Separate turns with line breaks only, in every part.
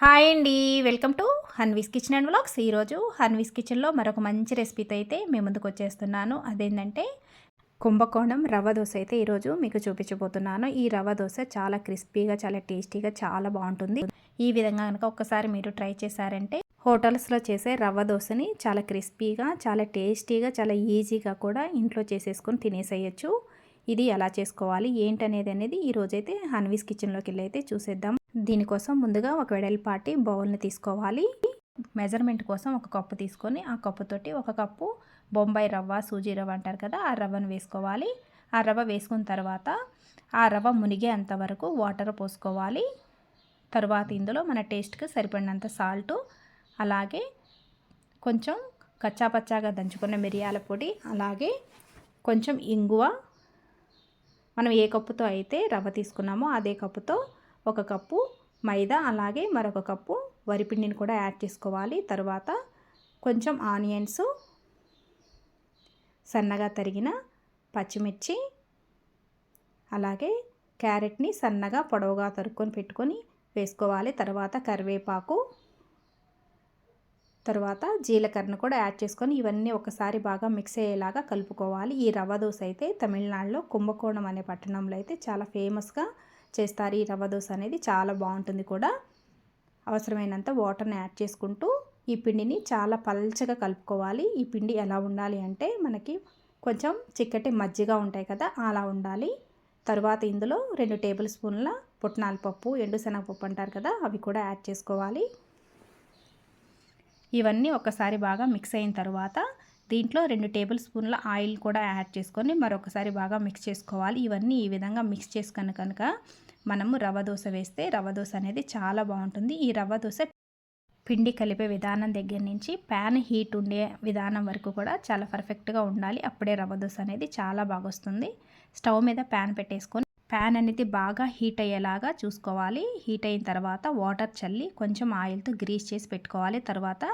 Hi అండి. Welcome to Hanvi's kitchen and vlogs. ఈరోజు హన్వీస్ కిచెన్లో మరొక మంచి రెసిపీతో అయితే మీ ముందుకు వచ్చేస్తున్నాను. అదేంటంటే కుంభకోణం రవ్వ దోశ అయితే ఈరోజు మీకు చూపించబోతున్నాను. ఈ రవ్వ దోశ చాలా క్రిస్పీగా చాలా టేస్టీగా చాలా బాగుంటుంది. ఈ విధంగా కనుక ఒక్కసారి మీరు ట్రై చేశారంటే హోటల్స్లో చేసే రవ్వ దోశని చాలా క్రిస్పీగా చాలా టేస్టీగా చాలా ఈజీగా కూడా ఇంట్లో చేసేసుకొని తినేసేయచ్చు. ఇది ఎలా చేసుకోవాలి? ఏంటనేది అనేది ఈరోజైతే హన్వీస్ కిచెన్లోకి వెళ్ళి అయితే చూసేద్దాం. దీనికోసం ముందుగా ఒక వెడల్పాటి బౌల్ని తీసుకోవాలి. మెజర్మెంట్ కోసం ఒక కప్పు తీసుకొని ఆ కప్పుతోటి ఒక కప్పు బొంబాయి రవ్వ సూజీ రవ్వ అంటారు కదా ఆ రవ్వను వేసుకోవాలి. ఆ రవ్వ వేసుకున్న తర్వాత ఆ రవ్వ మునిగే అంతవరకు వాటర్ పోసుకోవాలి. తర్వాత ఇందులో మన టేస్ట్కి సరిపడినంత సాల్టు అలాగే కొంచెం కచ్చాపచ్చాగా దంచుకున్న మిరియాల పొడి అలాగే కొంచెం ఇంగువ మనం ఏ కప్పుతో అయితే రవ్వ తీసుకున్నామో అదే కప్పుతో ఒక కప్పు మైదా అలాగే మరొక కప్పు వరిపిండిని కూడా యాడ్ చేసుకోవాలి. తర్వాత కొంచెం ఆనియన్స్ సన్నగా తరిగిన పచ్చిమిర్చి అలాగే క్యారెట్ని సన్నగా పొడవుగా తరుక్కొని పెట్టుకొని వేసుకోవాలి. తర్వాత కరివేపాకు తర్వాత జీలకర్రను కూడా యాడ్ చేసుకొని ఇవన్నీ ఒకసారి బాగా మిక్స్ అయ్యేలాగా కలుపుకోవాలి. ఈ రవ్వ దోశ అయితే తమిళనాడులో కుంభకోణం అనే పట్టణంలో అయితే చాలా ఫేమస్గా చేస్తారు. ఈ రవ్వ దోశ అనేది చాలా బాగుంటుంది కూడా. అవసరమైనంత వాటర్ని యాడ్ చేసుకుంటూ ఈ పిండిని చాలా పల్చగా కలుపుకోవాలి. ఈ పిండి ఎలా ఉండాలి అంటే మనకి కొంచెం చిక్కటి మజ్జిగ ఉంటాయి కదా అలా ఉండాలి. తర్వాత ఇందులో రెండు టేబుల్ స్పూన్ల పుట్నాల పప్పు ఎండుశనగపప్పు అంటారు కదా అవి కూడా యాడ్ చేసుకోవాలి. ఇవన్నీ ఒకసారి బాగా మిక్స్ అయిన తర్వాత దీంట్లో రెండు టేబుల్ స్పూన్ల ఆయిల్ కూడా యాడ్ చేసుకొని మరొకసారి బాగా మిక్స్ చేసుకోవాలి. ఇవన్నీ ఈ విధంగా మిక్స్ చేసుకుని కనుక మనము రవ్వ దోశ వేస్తే రవ్వ దోశ అనేది చాలా బాగుంటుంది. ఈ రవ్వ దోశ పిండి కలిపే విధానం దగ్గర నుంచి ప్యాన్ హీట్ ఉండే విధానం వరకు కూడా చాలా పర్ఫెక్ట్గా ఉండాలి. అప్పుడే రవ్వ దోశ అనేది చాలా బాగా వస్తుంది. స్టవ్ మీద ప్యాన్ పెట్టేసుకొని ప్యాన్ అనేది బాగా హీట్ అయ్యేలాగా చూసుకోవాలి. హీట్ అయిన తర్వాత వాటర్ చల్లి కొంచెం ఆయిల్తో గ్రీస్ చేసి పెట్టుకోవాలి. తర్వాత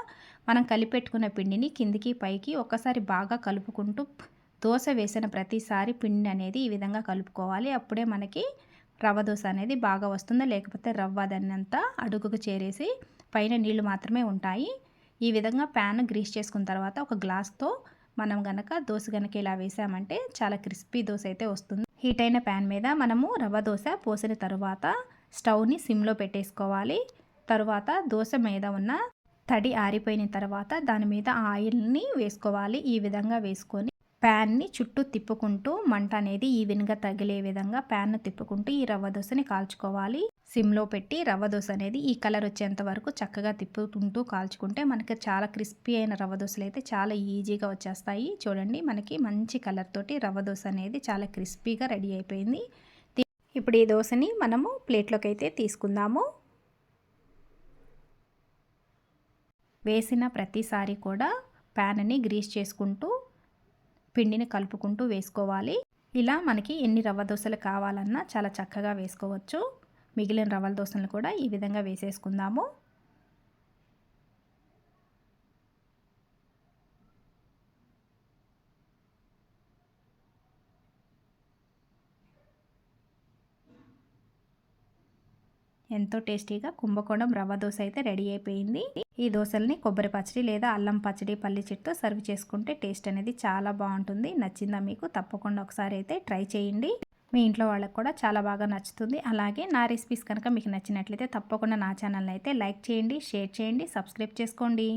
మనం కలిపెట్టుకున్న పిండిని కిందికి పైకి ఒకసారి బాగా కలుపుకుంటూ దోశ వేసిన ప్రతిసారి పిండి అనేది ఈ విధంగా కలుపుకోవాలి. అప్పుడే మనకి రవ్వ దోశ అనేది బాగా వస్తుంది లేకపోతే రవ్వ దాన్నంతా అడుగుకు చేరేసి పైన నీళ్ళు మాత్రమే ఉంటాయి. ఈ విధంగా ప్యాన్ గ్రీస్ చేసుకున్న తర్వాత ఒక గ్లాస్తో మనం గనక దోశ గనక ఇలా వేసామంటే చాలా క్రిస్పీ దోశ అయితే వస్తుంది. హీట్ అయిన ప్యాన్ మీద మనము రవ్వ దోశ పోసిన తర్వాత స్టవ్ని సిమ్లో పెట్టేసుకోవాలి. తరువాత దోశ మీద ఉన్న తడి ఆరిపోయిన తర్వాత దాని మీద ఆయిల్ని వేసుకోవాలి. ఈ విధంగా వేసుకొని ప్యాన్ని చుట్టూ తిప్పుకుంటూ మంట అనేది ఈవెన్గా తగిలే విధంగా ప్యాన్ను తిప్పుకుంటూ ఈ రవ్వ దోశని కాల్చుకోవాలి. సిమ్లో పెట్టి రవ్వ దోశ అనేది ఈ కలర్ వచ్చేంత వరకు చక్కగా తిప్పుకుంటూ కాల్చుకుంటే మనకి చాలా క్రిస్పీ అయిన రవ్వ దోశలు అయితే చాలా ఈజీగా వచ్చేస్తాయి. చూడండి మనకి మంచి కలర్ తోటి రవ్వ దోశ అనేది చాలా క్రిస్పీగా రెడీ అయిపోయింది. ఇప్పుడు ఈ దోశని మనము ప్లేట్లోకి అయితే తీసుకుందాము. వేసిన ప్రతిసారి కూడా ప్యాన్ని గ్రీస్ చేసుకుంటూ పిండిని కలుపుకుంటూ వేసుకోవాలి. ఇలా మనకి ఎన్ని రవ్వ దోశలు కావాలన్నా చాలా చక్కగా వేసుకోవచ్చు. మిగిలిన రవ్వల దోశలను కూడా ఈ విధంగా వేసేసుకుందాము. ఎంతో టేస్టీగా కుంభకోణం రవ్వ దోశ అయితే రెడీ అయిపోయింది. ఈ దోశల్ని కొబ్బరి పచ్చడి లేదా అల్లం పచ్చడి పల్లి చెట్టుతో సర్వ్ చేసుకుంటే టేస్ట్ అనేది చాలా బాగుంటుంది. నచ్చిందా మీకు తప్పకుండా ఒకసారి అయితే ట్రై చేయండి. మీ ఇంట్లో వాళ్ళకి కూడా చాలా బాగా నచ్చుతుంది. అలాగే నా రెసిపీస్ కనుక మీకు నచ్చినట్లయితే తప్పకుండా నా ఛానల్ని అయితే లైక్ చేయండి షేర్ చేయండి సబ్స్క్రైబ్ చేసుకోండి.